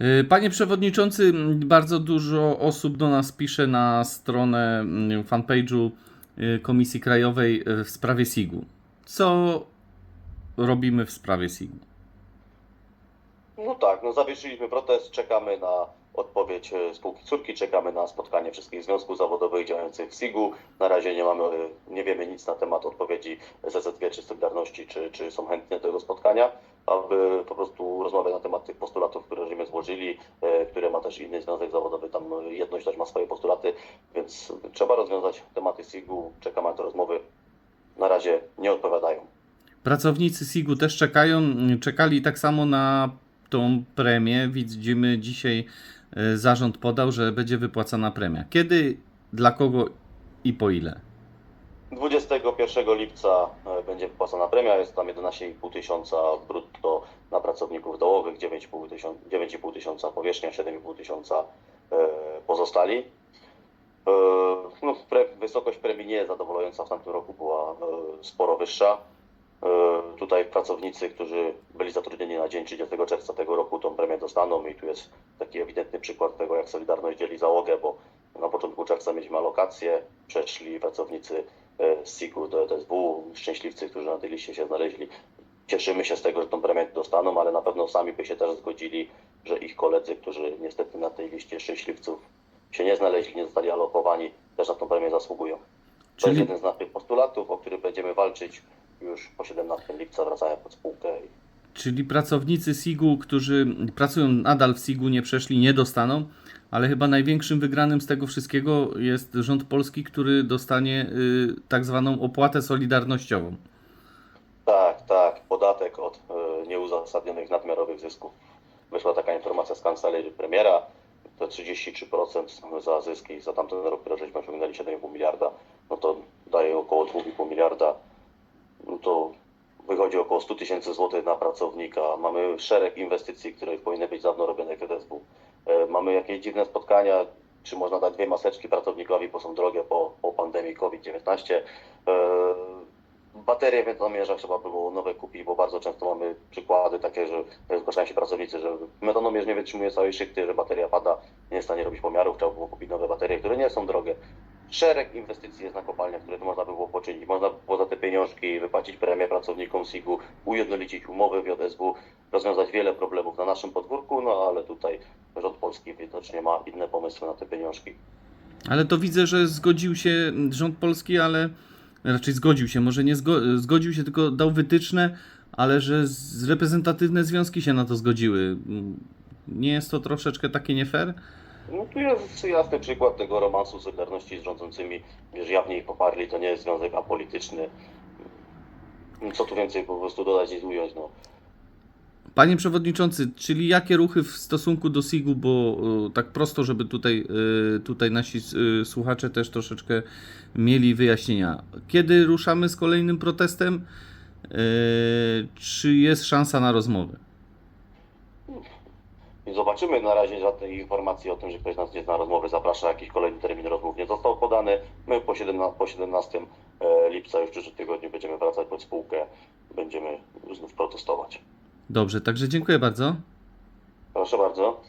Y, Panie Przewodniczący, bardzo dużo osób do nas pisze na stronę fanpage'u y, Komisji Krajowej y, w sprawie SIG-u. Co robimy w sprawie SIG-u? No tak, no zawiesiliśmy protest, czekamy na odpowiedź e, spółki córki, czekamy na spotkanie wszystkich związków zawodowych działających w SIG-u. Na razie nie mamy, nie wiemy nic na temat odpowiedzi ZZW czy Solidarności, czy, czy są chętni do tego spotkania, aby po prostu rozmawiać na temat tych postulatów, które żeśmy złożyli, e, które ma też inny związek zawodowy, tam jedność też ma swoje postulaty, więc trzeba rozwiązać tematy SIG-u, czekamy na te rozmowy. Na razie nie odpowiadają. Pracownicy SIG-u też czekają, czekali tak samo na tą premię. Widzimy dzisiaj zarząd podał, że będzie wypłacana premia. Kiedy, dla kogo i po ile? 21 lipca e, będzie wypłacona premia, jest tam 11,5 tysiąca brutto na pracowników dołowych, 9,5 tysiąca, 9,5 tysiąca powierzchnia, 7,5 tysiąca e, pozostali. E, No, pre, wysokość premii nie zadowalająca, w tamtym roku była e, sporo wyższa. Pracownicy, którzy byli zatrudnieni na dzień 30 czerwca tego roku, tą premię dostaną i tu jest taki ewidentny przykład tego, jak Solidarność dzieli załogę, bo na początku czerwca mieliśmy alokację, przeszli pracownicy e, z SIG-u do ETSW, szczęśliwcy, którzy na tej liście się znaleźli. Cieszymy się z tego, że tą premię dostaną, ale na pewno sami by się też zgodzili, że ich koledzy, którzy niestety na tej liście szczęśliwców się nie znaleźli, nie zostali alokowani, też na tą premię zasługują. To Czyli- jest jeden z naszych postulatów, o który będziemy walczyć już po 17 lipca, wracają pod spółkę. Czyli pracownicy SIG-u, którzy pracują nadal w SIG-u, nie przeszli, nie dostaną, ale chyba największym wygranym z tego wszystkiego jest rząd polski, który dostanie y, tak zwaną opłatę solidarnościową. Tak, tak, podatek od e, nieuzasadnionych nadmiarowych zysków. Wyszła taka informacja z kancelarii premiera, to 33% za zyski za tamten rok, które żeśmy osiągnęli 7,5 miliarda, no to daje około 2,5 miliarda, no to wychodzi około 100 tysięcy złotych na pracownika. Mamy szereg inwestycji, które powinny być dawno robione w EDSW. E, Mamy jakieś dziwne spotkania, czy można dać dwie maseczki pracownikowi, bo są drogie po, po pandemii COVID-19. E, Baterie w metanomierzach trzeba było nowe kupić, bo bardzo często mamy przykłady takie, że zgłaszają się pracownicy, że metanomierz nie wytrzymuje całej szychty, że bateria pada, nie jest w stanie robić pomiarów, trzeba było kupić nowe baterie, które nie są drogie. Szereg inwestycji jest na kopalniach, które można by było poczynić. Można by było za te pieniążki wypłacić premię pracownikom SIG-u, ujednolicić umowy w JSW, rozwiązać wiele problemów na naszym podwórku, no ale tutaj rząd polski widocznie ma inne pomysły na te pieniążki. Ale to widzę, że zgodził się rząd polski, ale raczej zgodził się, może nie zgo, zgodził się, tylko dał wytyczne, ale że reprezentatywne związki się na to zgodziły. Nie jest to troszeczkę takie nie fair? No tu jest jasny przykład tego romansu Solidarności z rządzącymi, że jawnie ich poparli, to nie jest związek apolityczny. Co tu więcej po prostu dodać i ująć, no. Panie Przewodniczący, czyli jakie ruchy w stosunku do SIG-u, bo y, tak prosto, żeby tutaj, y, tutaj nasi y, słuchacze też troszeczkę mieli wyjaśnienia. Kiedy ruszamy z kolejnym protestem? Czy jest szansa na rozmowę? I zobaczymy na razie żadnej informacji o tym, że ktoś nas nie zna rozmowy, zaprasza jakiś kolejny termin rozmów nie został podany. My po 17, po 17 e, lipca już w przyszłym tygodniu będziemy wracać pod spółkę, będziemy znów protestować. Dobrze, także dziękuję bardzo. Proszę bardzo.